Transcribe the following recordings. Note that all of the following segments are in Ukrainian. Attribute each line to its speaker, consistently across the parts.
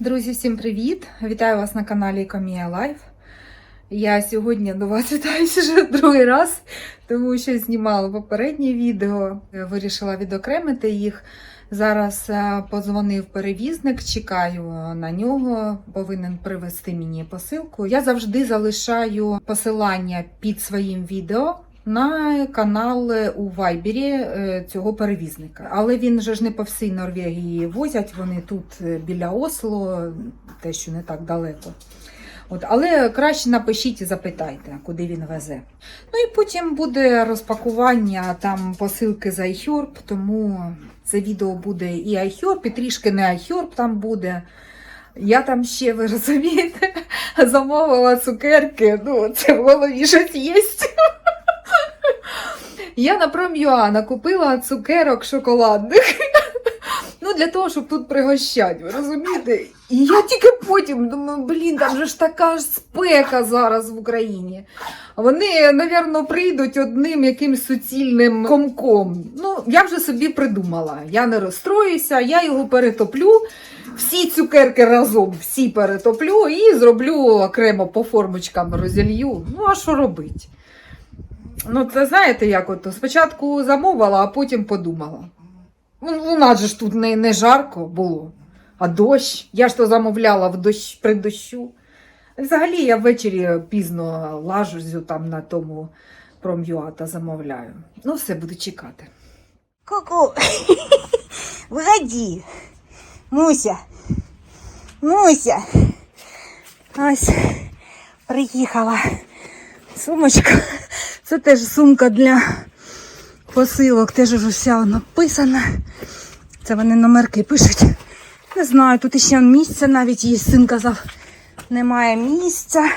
Speaker 1: Друзі, всім привіт! Вітаю вас на каналі Камія Лайф. Я сьогодні до вас вітаюся вже другий раз, тому що знімала попереднє відео, вирішила відокремити їх. Зараз е, подзвонив перевізник, чекаю на нього, повинен привезти мені посилку. Я завжди залишаю посилання під своїм відео. На канал у Вайбері е, цього перевізника. Але він же ж не по всій Норвегії возять, вони тут е, біля Осло, те, що не так далеко. От, але краще напишіть і запитайте, куди він везе. Ну і потім буде розпакування там посилки з iHerb, тому це відео буде і iHerb, і трішки не iHerb там буде. Я там ще, ви розумієте, замовила цукерки. Ну, це в голові щось є. Я на Пром'юана купила цукерок шоколадних. Ну, для того, щоб тут пригощати, ви розумієте? І я тільки потім думаю, блін, там же ж така ж спека зараз в Україні. Вони, напевно, прийдуть одним якимсь суцільним комком. Ну, я вже собі придумала. Я не розстроюся, я його перетоплю. Всі цукерки разом всі перетоплю і зроблю окремо по формочкам розілью. Ну, а що робить? Ну, це знаєте, як ото спочатку замовила, а потім подумала. Ну, у нас же ж тут не, не жарко було, а дощ. Я ж то замовляла в дощ, при дощу. Взагалі я ввечері пізно лажу там на тому пром'юа та замовляю. Ну, все, буду чекати.
Speaker 2: Ку-ку. Выходи. Муся. Муся. Ось приїхала. Сумочка. Це теж сумка для посилок. Теж вже вся написана. Це вони номерки пишуть. Не знаю, тут іще місця навіть є. Син казав, немає місця.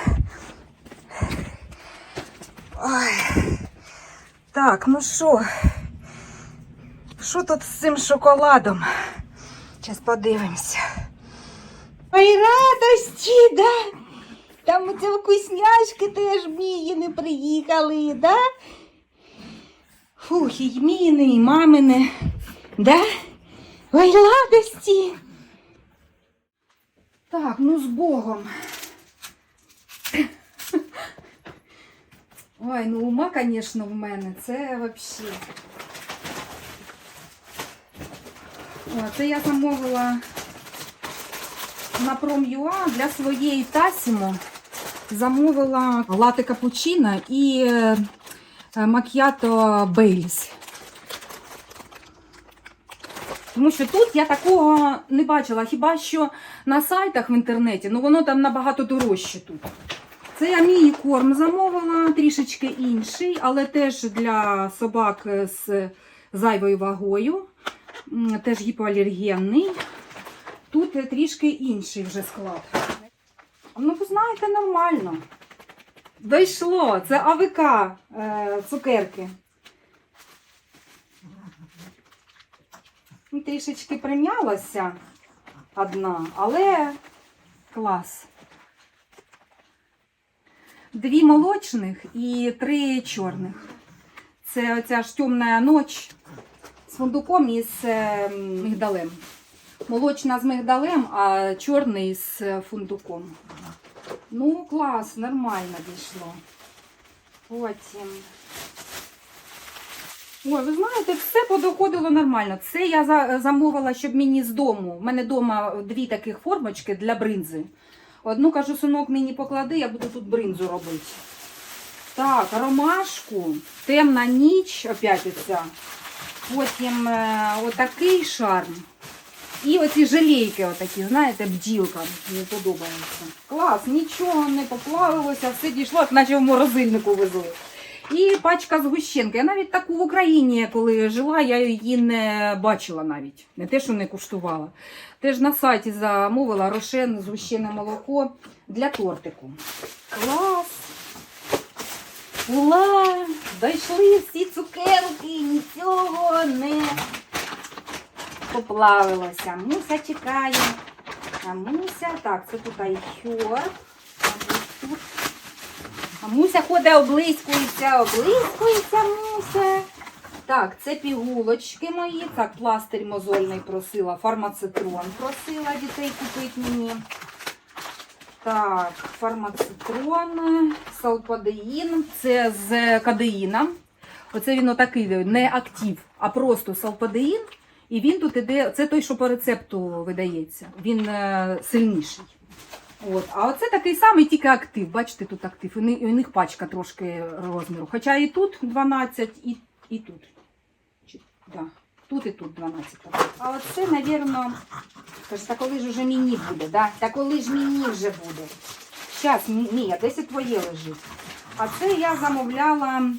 Speaker 2: Ой. Так, ну що? Що тут з цим шоколадом? Зараз подивимося. Ой, радості, да? Там оце вкусняшки теж міїни приїхали, да? Фух, і міїни, і мамини, да? Ой, радості. Так, ну з Богом.
Speaker 1: Ой, ну ума, звісно, в мене. Це взагалі. О, це я замовила на Пром'юа для своєї Тасімо. Замовила лати капучино і е, мак'ято Бейліс. Тому що тут я такого не бачила, хіба що на сайтах в інтернеті, ну воно там набагато дорожче тут. Це я мій корм замовила, трішечки інший, але теж для собак з зайвою вагою, теж гіпоалергенний. Тут трішки інший вже склад. Ну, ви знаєте, нормально. Дійшло, це АВК е, цукерки. Ну, Трішечки прим'ялася одна, але клас. Дві молочних і три чорних. Це оця ж темна ніч з фундуком і з е, мигдалем. Молочна з мигдалем, а чорний з фундуком. Ну, клас, нормально дійшло. Потім. Ой, ви знаєте, все подоходило нормально. Це я замовила, щоб мені з дому. У мене вдома дві таких формочки для бринзи. Одну кажу, синок, мені поклади, я буду тут бринзу робити. Так, ромашку, темна ніч, опять оця. Потім е, отакий шарм. І оці жалейки, отакі, знаєте, бджілка. Мені подобається. Клас, нічого не поплавилося, все дійшло, наче в морозильнику везли. І пачка згущенки. Я навіть таку в Україні, коли жила, я її не бачила навіть. Не те, що не куштувала. Теж на сайті замовила рошен згущене молоко для тортику. Клас! Ула! Дійшли всі цукерки, нічого не поплавилося. Муся чекає. А Муся, так, це тут айхьор. А Муся ходить, облискується, облискується Муся. Так, це пігулочки мої. Так, пластир мозольний просила, фармацитрон просила дітей купити мені. Так, фармацитрон, салпадеїн. Це з кадеїном. Оце він отакий, не актив, а просто салпадеїн. І він тут іде, це той, що по рецепту видається. Він е, сильніший. От. А оце такий самий, тільки актив. Бачите, тут актив. Них, у них пачка трошки розміру. Хоча і тут 12, і, і тут. Чи, да. Тут і тут 12. А оце, напевно, та коли ж уже мені буде, да? Та коли ж мені вже буде. Зараз, ні, десь і твоє лежить. А це я замовляла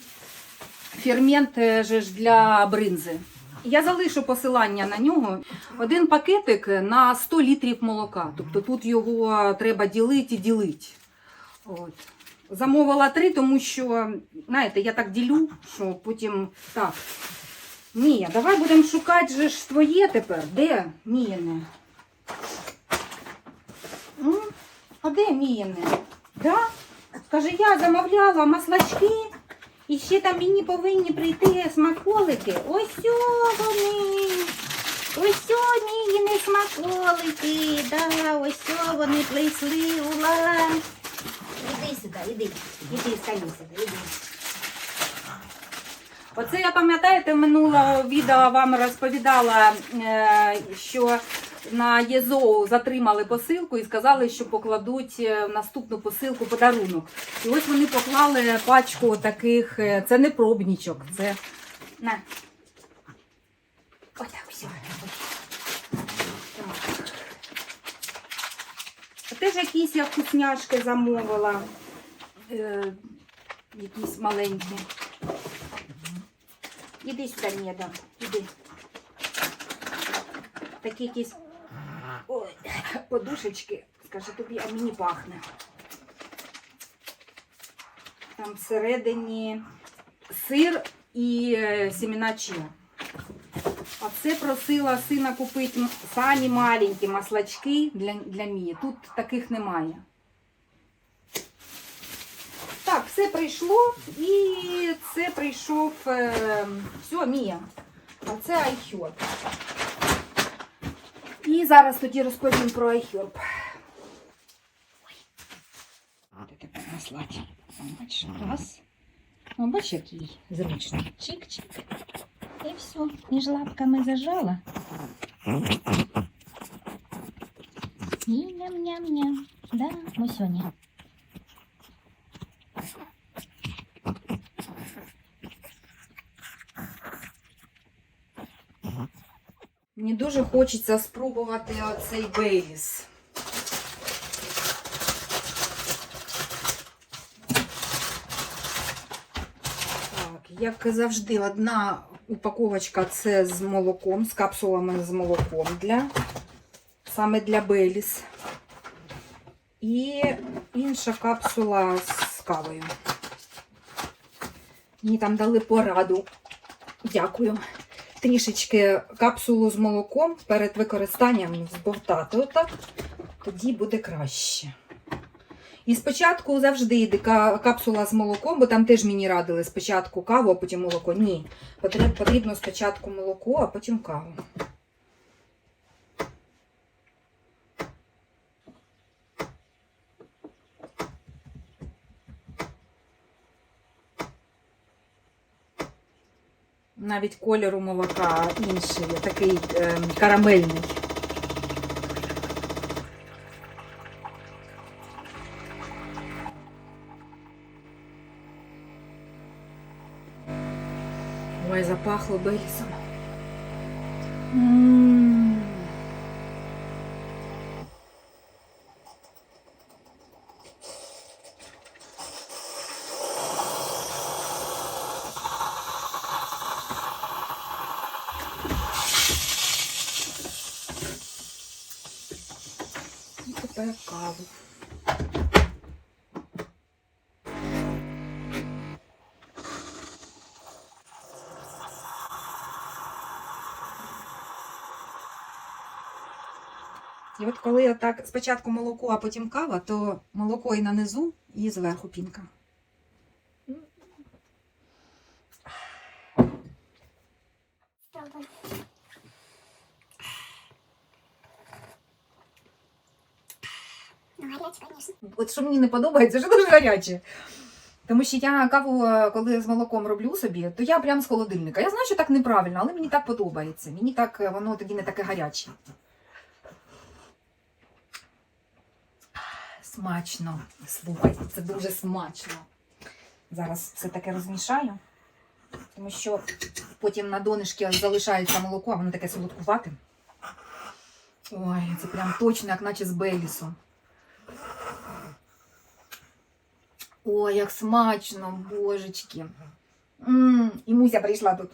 Speaker 1: фермент е, же ж для бринзи. Я залишу посилання на нього. Один пакетик на 100 літрів молока. Тобто тут його треба ділити і ділити. От. Замовила три, тому що, знаєте, я так ділю, що потім так. Ні, давай будемо шукати же ж твоє тепер. Де Міяне? А де Міяне? Да? Каже, я замовляла маслачки. І ще там мені повинні прийти смаколики. Ось вони. Ось о мігіни смаколики. Да, ось вони прийшли. Ула. Іди сюди, іди. Іди, стань сюди, іди. Оце я пам'ятаєте, минулого відео вам розповідала, е, що на ЄЗО затримали посилку і сказали, що покладуть е, в наступну посилку подарунок. І ось вони поклали пачку таких, е, це не пробнічок, це на. Все. Так. А Теж якісь я вкусняшки замовила. Е, якісь маленькі. Іди сюди, Неда, іди. Такі якісь подушечки. Скажи тобі, а мені пахне. Там всередині сир і е, сімена чия. А це просила сина купити самі маленькі маслачки для, для Мії. Тут таких немає. Так, все прийшло і це прийшов. Е, все, Мія. А це айхьорб. І зараз тоді розповім про айхьорб. Де тепер наслати? Бач, раз. О, бач, який зручний. Чик-чик. І все, між лапками зажала. І ням-ням-ням. Да, Мусюня. Мені дуже хочеться спробувати оцей бейліс. Як завжди, одна упаковочка це з молоком, з капсулами з молоком для саме для Бейліс. І інша капсула з кавою. Мені там дали пораду. Дякую. Трішечки капсулу з молоком перед використанням збовтати отак, тоді буде краще. І спочатку завжди йде капсула з молоком, бо там теж мені радили спочатку каву, а потім молоко. Ні. Потрібно, спочатку молоко, а потім каву. Навіть кольору молока інший, такий е, карамельний. Ой, запахло Белісом. М. І каву. І от коли отак спочатку молоко, а потім кава, то молоко і нанизу, і зверху пінка. От що мені не подобається, що дуже гаряче. Тому що я каву, е, коли з молоком роблю собі, то я прям з холодильника. Я знаю, що так неправильно, але мені так подобається. Мені так е, воно тоді не таке гаряче. Смачно. Слухайте, це дуже смачно. Зараз все таке розмішаю, тому що потім на донышки залишається молоко, а воно таке солодкувате. Ой, це прям точно, як наче з Бейлісу. Ой, як смачно, божечки. м і Муся прийшла тут.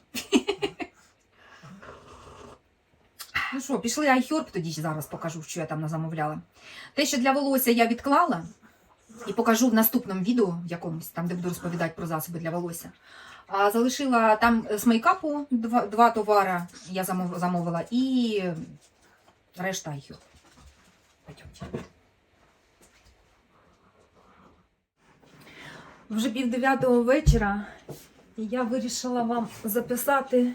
Speaker 1: Ну що, пішли айхерб тоді зараз покажу, що я там замовляла. Те, що для волосся я відклала, і покажу в наступному відео, в якомусь, там, де буду розповідати про засоби для волосся. А залишила там з мейкапу два, два товари я замовила і решта айхерб. Пойдемте. Вже пів дев'ятого вечора, і я вирішила вам записати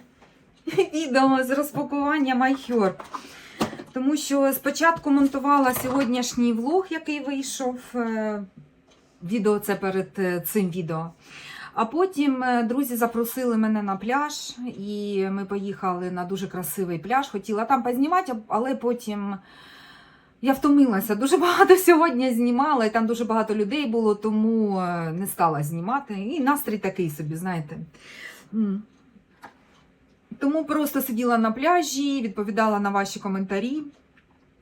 Speaker 1: відео з розпакування MyHerb. Тому що спочатку монтувала сьогоднішній влог, який вийшов. е, Відео це перед е, цим відео. А потім е, друзі запросили мене на пляж, і ми поїхали на дуже красивий пляж. Хотіла там познімати, але потім я втомилася. Дуже багато сьогодні знімала, і там дуже багато людей було, тому е, не стала знімати. І настрій такий собі, знаєте. Тому просто сиділа на пляжі, відповідала на ваші коментарі.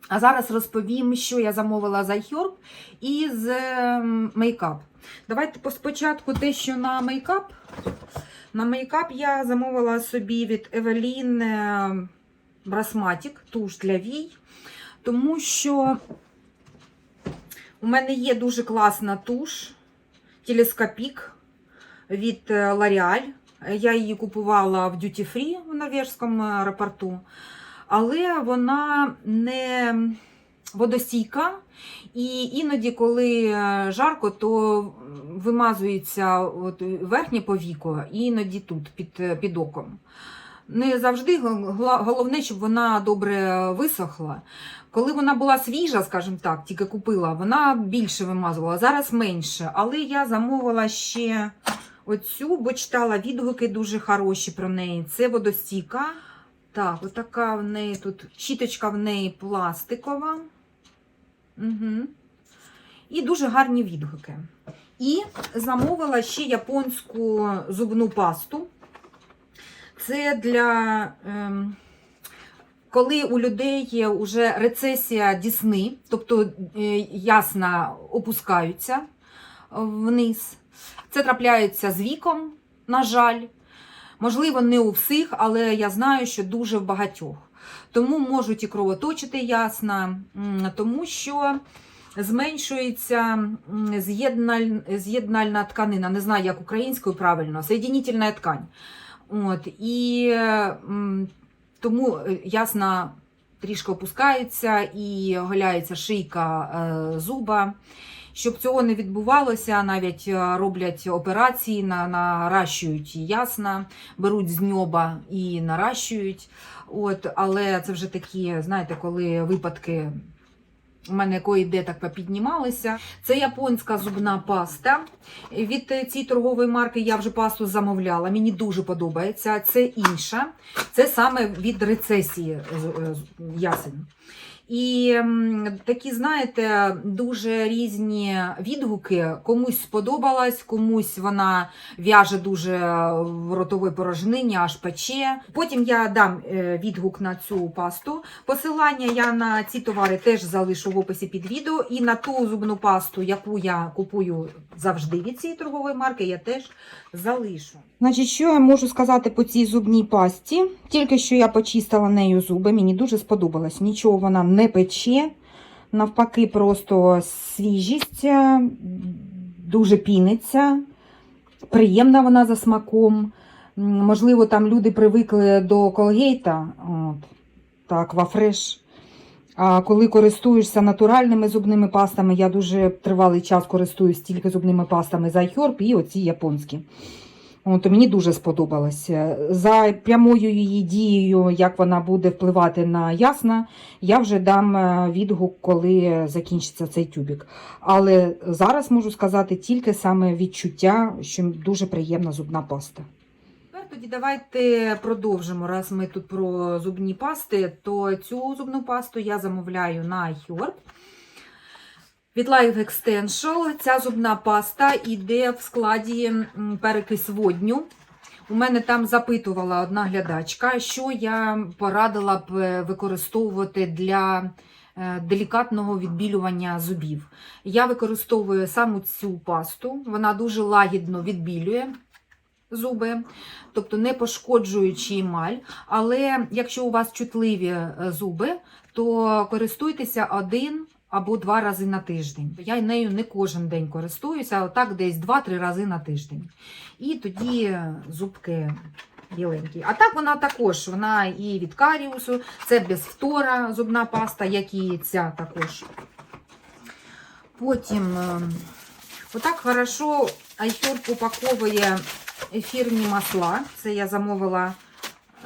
Speaker 1: А зараз розповім, що я замовила з iHerb і з ем, мейкап. Давайте спочатку те, що на мейкап. На мейкап я замовила собі від Evelyn е, Brasmatic, туш для вій. Тому що у мене є дуже класна туш телескопік від е, L'Oreal. Я її купувала в Duty Free в Норвежському аеропорту, але вона не водостійка. І іноді, коли е, жарко, то вимазується от верхнє повіко, і іноді тут під, під оком. Не завжди головне, щоб вона добре висохла. Коли вона була свіжа, скажімо так, тільки купила, вона більше вимазувала, зараз менше. Але я замовила ще оцю, бо читала відгуки дуже хороші про неї. Це водостійка. Так, отака в неї тут щіточка в неї пластикова. Угу. І дуже гарні відгуки. І замовила ще японську зубну пасту. Це для. Ем, коли у людей є вже рецесія дісни, тобто е, ясна опускаються вниз. Це трапляється з віком, на жаль. Можливо, не у всіх, але я знаю, що дуже в багатьох. Тому можуть і кровоточити ясна, тому що зменшується з'єднальна тканина. Не знаю, як українською правильно, соєдинительна ткань. От, і тому е, ясна трішки опускається і голяється шийка е, зуба. Щоб цього не відбувалося, навіть е, роблять операції, на, наращують ясна, беруть з ньоба і наращують. От, але це вже такі, знаєте, коли випадки у мене кої-де так попіднімалися. Це японська зубна паста. Від е, цієї торгової марки я вже пасту замовляла. Мені дуже подобається. Це інша. Це саме від рецесії е, з- ясен. І такі, знаєте, дуже різні відгуки. Комусь сподобалась, комусь вона в'яже дуже в ротовій порожнині, аж пече. Потім я дам е, відгук на цю пасту. Посилання я на ці товари теж залишу в описі під відео. І на ту зубну пасту, яку я купую завжди від цієї торгової марки, я теж залишу. Значить, що я можу сказати по цій зубній пасті? Тільки що я почистила нею зуби, мені дуже сподобалось. Нічого вона не пече. Навпаки, просто свіжість, е, дуже піниться, приємна вона за смаком. Можливо, там люди привикли до колгейта, от, так, вафреш. А коли користуєшся натуральними зубними пастами, я дуже тривалий час користуюсь тільки зубними пастами з iHerb і оці японські.
Speaker 3: От, мені дуже сподобалося. За прямою її дією, як вона буде впливати на ясна, я вже дам е, відгук, коли закінчиться цей тюбік. Але зараз можу сказати тільки саме відчуття, що дуже приємна зубна паста.
Speaker 1: Тоді давайте продовжимо. Раз ми тут про зубні пасти, то цю зубну пасту я замовляю на iHerb. Від Life Extension ця зубна паста йде в складі перекис водню. У мене там запитувала одна глядачка, що я порадила б е, використовувати для е, делікатного відбілювання зубів. Я використовую саме цю пасту, вона дуже лагідно відбілює зуби, тобто не пошкоджуючи емаль. Але якщо у вас чутливі е, зуби, то користуйтеся один або два рази на тиждень. Я нею не кожен день користуюся, а отак десь 2-3 рази на тиждень. І тоді зубки біленькі. А так вона також, вона і від каріусу, це без фтора зубна паста, як і ця також. Потім е, отак хорошо iHerb упаковує ефірні масла. Це я замовила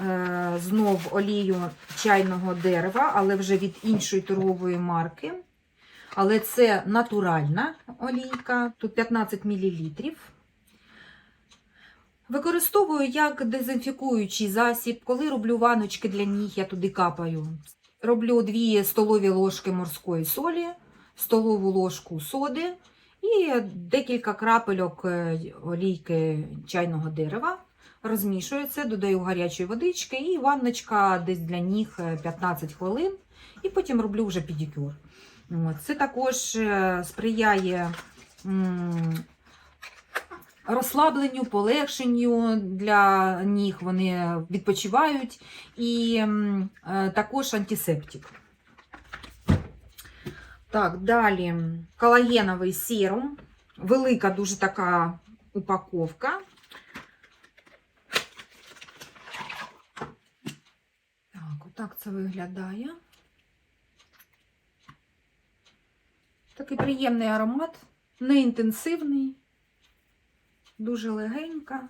Speaker 1: е, знов олію чайного дерева, але вже від іншої торгової марки. Але це натуральна олійка, тут 15 мл. Використовую як дезінфікуючий засіб. Коли роблю ваночки для ніг, я туди капаю. Роблю 2 столові ложки морської солі, столову ложку соди і декілька крапельок е, олійки чайного дерева. Розмішую це, додаю гарячої водички і ванночка десь для ніг е, 15 хвилин. І потім роблю вже педикюр. Це також е, сприяє розслабленню, полегшенню для ніг. Вони відпочивають і е, також антисептик. Так, далі колагеновий серум. Велика дуже така упаковка. Так, отак це виглядає. Такий приємний аромат, не інтенсивний, дуже легенька.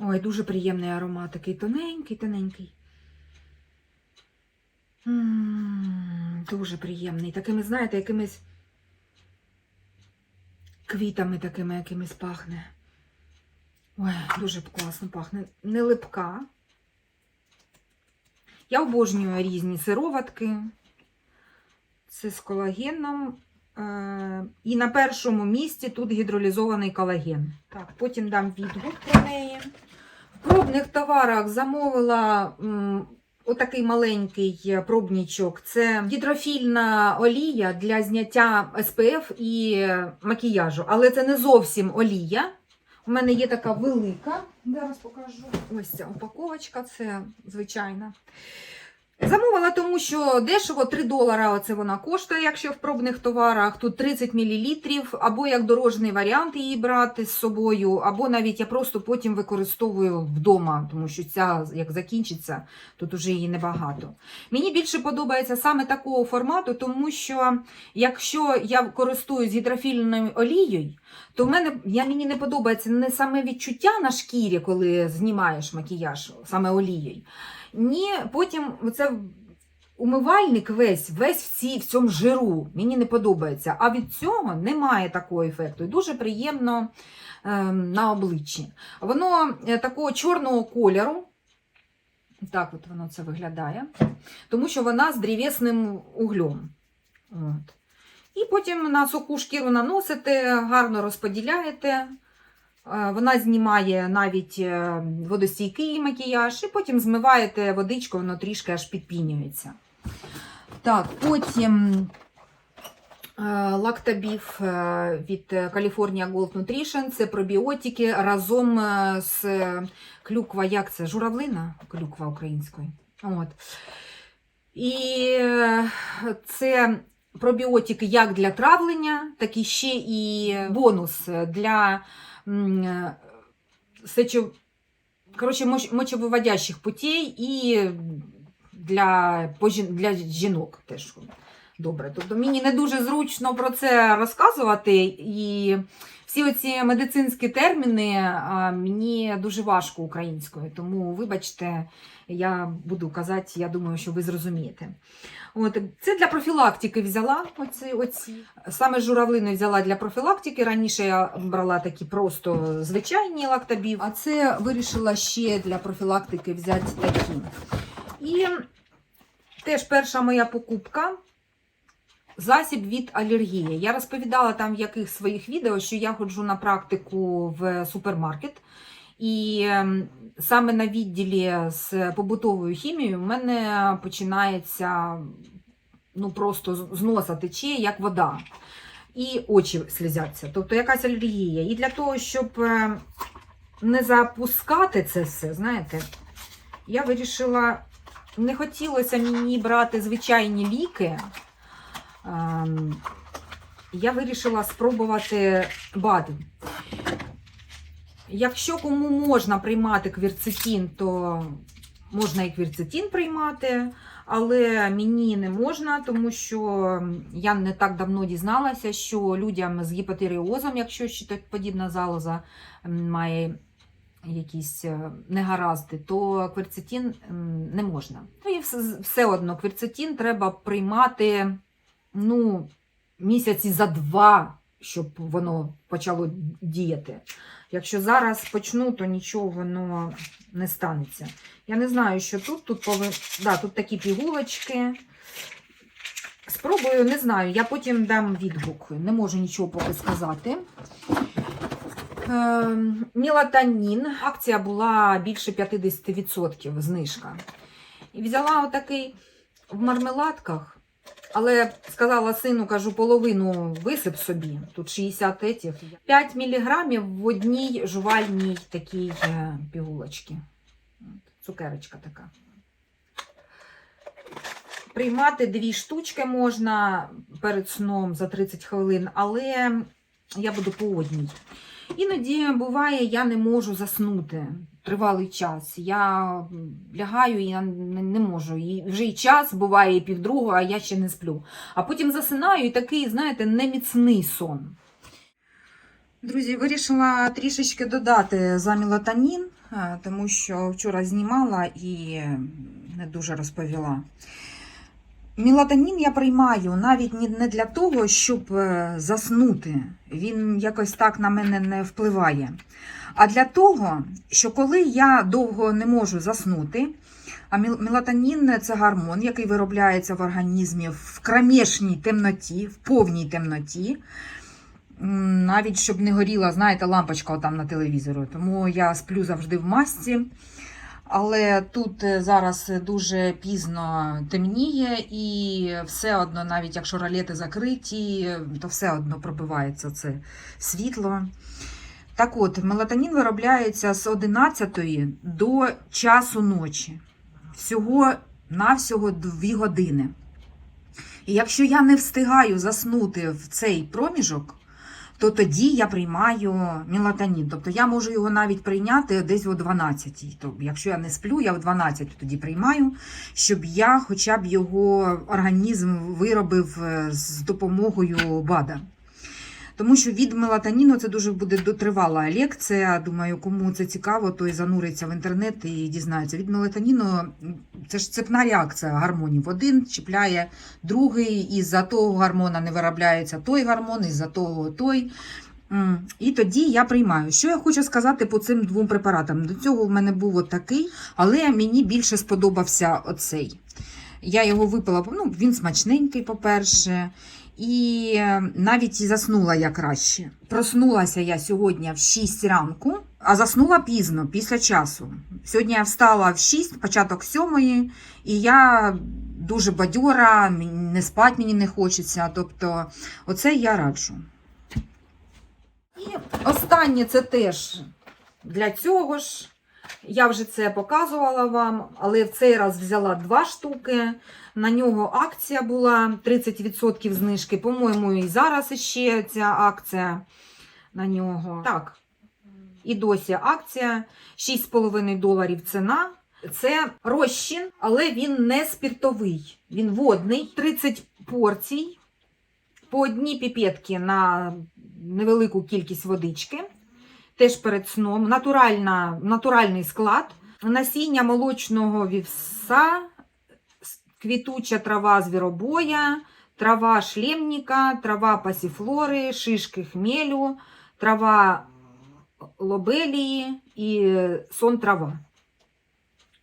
Speaker 1: Ой, дуже приємний аромат, такий тоненький, тоненький. М, Дуже приємний. Такими, знаєте, якимись квітами такими якимись пахне. Ой, дуже класно пахне. Не липка. Я обожнюю різні сироватки. Це з колагеном. Е, І на першому місці тут гідролізований колаген. Так, потім дам відгук про неї. В пробних товарах замовила отакий маленький пробнічок. Це гідрофільна олія для зняття СПФ і макіяжу. Але це не зовсім олія. У мене є така велика. Зараз покажу. Ось ця упаковочка, це звичайна. Замовила, тому що дешево 3 долара оце вона коштує, якщо в пробних товарах. Тут 30 мл, або як дорожний варіант її брати з собою, або навіть я просто потім використовую вдома, тому що ця, як закінчиться, тут уже її небагато. Мені більше подобається саме такого формату, тому що якщо я користуюсь гідрофільною олією, то в мене я, мені не подобається не саме відчуття на шкірі, коли знімаєш макіяж саме олією. Ні, потім це умивальник весь, весь в, цій, в цьому жиру. Мені не подобається. А від цього немає такого ефекту. І дуже приємно е, на обличчі. Воно е, такого чорного кольору. Так от воно це виглядає. Тому що вона з древесним углем. От. І потім на суху шкіру наносите, гарно розподіляєте. Е, Вона знімає навіть е, водостійкий макіяж, і потім змиваєте водичку, воно трішки аж підпінюється. Так, потім е, лактобіф е, від California Gold Nutrition. Це пробіотики разом з клюква, як це? Журавлина? Клюква українською. От. І це пробіотики як для травлення, так і ще і бонус для сечо... Коротше, моч- мочевиводящих путей і для, для жінок теж добре. Тобто мені не дуже зручно про це розказувати, і всі оці медицинські терміни мені дуже важко українською. Тому, вибачте, я буду казати, я думаю, що ви зрозумієте. От, це для профілактики взяла оці, оці. Саме журавлини взяла для профілактики. Раніше я брала такі просто звичайні лактобів, а це вирішила ще для профілактики взяти такі. І теж перша моя покупка. Засіб від алергії. Я розповідала там в яких своїх відео, що я ходжу на практику в супермаркет. І ем, саме на відділі з побутовою хімією в мене починається ну, просто з- носа тече, як вода. І очі слізяться. Тобто якась алергія. І для того, щоб е, не запускати це все, знаєте, я вирішила, не хотілося мені брати звичайні ліки. Я вирішила спробувати БАД. Якщо кому можна приймати квірцетин, то можна і квірцетин приймати, але мені не можна, тому що я не так давно дізналася, що людям з гіпотеріозом, якщо подібна залоза має якісь е, негаразди, то квірцетин не можна. Ну і все, одно квірцетин треба приймати ну, місяці за два, щоб воно почало діяти. Якщо зараз почну, то нічого воно не станеться. Я не знаю, що тут. Тут, пови... да, тут такі пігулочки. Спробую, не знаю, я потім дам відгук. Не можу нічого поки сказати. Е, Мілатонін. Акція була більше 50% знижка. І взяла отакий в мармеладках. Але сказала сину, кажу, половину висип собі. Тут 60 етів. 5 міліграмів в одній жувальній такій е, пігулочці. Цукерочка така. Приймати дві штучки можна перед сном за 30 хвилин, але я буду по одній. Іноді буває, я не можу заснути тривалий час. Я лягаю і я не, можу. І вже і час буває і півдругого, а я ще не сплю. А потім засинаю і такий, знаєте, неміцний сон. Друзі, вирішила трішечки додати за мелатонін, е, тому що вчора знімала і не дуже розповіла. Мелатонін я приймаю навіть не для того, щоб е, заснути. Він якось так на мене не впливає. А для того, що коли я довго не можу заснути, а мел- мелатонін це гормон, який виробляється в організмі в кромешній темноті, в повній темноті. Навіть щоб не горіла, знаєте, лампочка там на телевізору. Тому я сплю завжди в масці. Але тут е, зараз дуже пізно темніє, і все одно, навіть якщо ролети закриті, то все одно пробивається це світло. Так от, мелатонін виробляється з 11 до часу ночі. Всього навсього 2 години. І якщо я не встигаю заснути в цей проміжок, то тоді я приймаю мелатонін. Тобто я можу його навіть прийняти десь о 12. Тобто, якщо я не сплю, я в 12 тоді приймаю, щоб я хоча б його організм виробив е, з допомогою БАДа. Тому що від мелатоніну це дуже буде дотривала лекція. Думаю, кому це цікаво, той зануриться в інтернет і дізнається. Від мелатоніну це ж цепна реакція гормонів. Один чіпляє другий, із-за того гормона не виробляється той гормон, із-за того той. І тоді я приймаю. Що я хочу сказати по цим двом препаратам? До цього в мене був такий, але мені більше сподобався оцей. Я його випила, ну, він смачненький, по-перше. І е, навіть заснула я краще. Проснулася я сьогодні в 6 ранку, а заснула пізно, після часу. Сьогодні я встала в 6, початок 7, і я дуже бадьора, не спать мені не хочеться. Тобто, оце я раджу. І останнє це теж для цього ж. Я вже це показувала вам, але в цей раз взяла два штуки. На нього акція була 30% знижки. По-моєму, і зараз ще ця акція на нього. Так, і досі акція 6,5 доларів ціна. Це розчин, але він не спіртовий. Він водний. 30 порцій по одній піпетки на невелику кількість водички. Теж перед сном. Натуральна, натуральний склад. Насіння молочного вівса, квітуча трава звіробоя, трава шлемника, трава пасіфлори, шишки хмелю, трава лобелії і сон трава.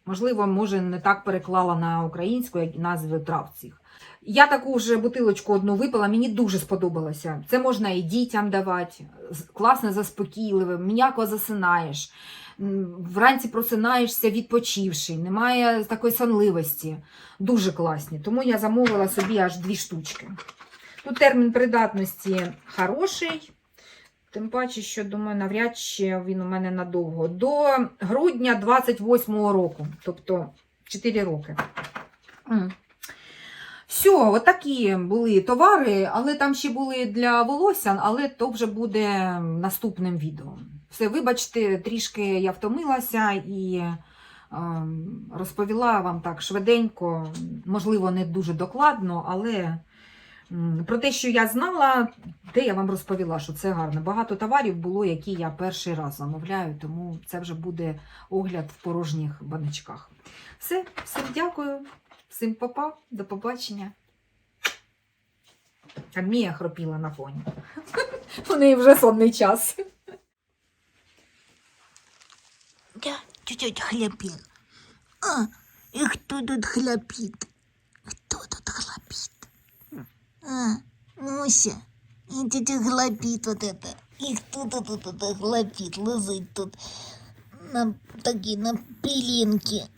Speaker 1: Можливо, може, не так переклала на українську, як назви трав цих. Я таку вже бутилочку одну випила, мені дуже сподобалося. Це можна і дітям давати, класно заспокійливе, м'яко засинаєш. Вранці просинаєшся відпочивши, немає такої сонливості. Дуже класні. Тому я замовила собі аж дві штучки. Тут термін придатності хороший. Тим паче, що думаю, навряд чи він у мене надовго. До грудня 28-го року, тобто 4 роки. Все, отакі були товари, але там ще були для волосся, але то вже буде наступним відео. Все, вибачте, трішки я втомилася і ем, розповіла вам так швиденько, можливо, не дуже докладно, але про те, що я знала, те я вам розповіла, що це гарно. Багато товарів було, які я перший раз замовляю, тому це вже буде огляд в порожніх баночках. Все, всім дякую, всім папа, до побачення. А Мія хропіла на фоні. У неї вже сонний час.
Speaker 4: Я чуть-чуть хлопил. А, и кто тут хлопит? Кто тут хлопит? А, Муся, и тетя хлопит вот это. И кто тут вот это хлопит, лызит тут на такие на пилинки.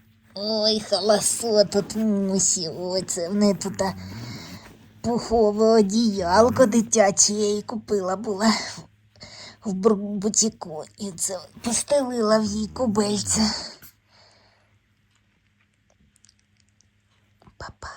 Speaker 4: Ой, холосо тут Мусі. Ой, це в неї тут пухове одіялко дитяче я їй купила була в бутіку і це постелила в їй кубельце. Папа.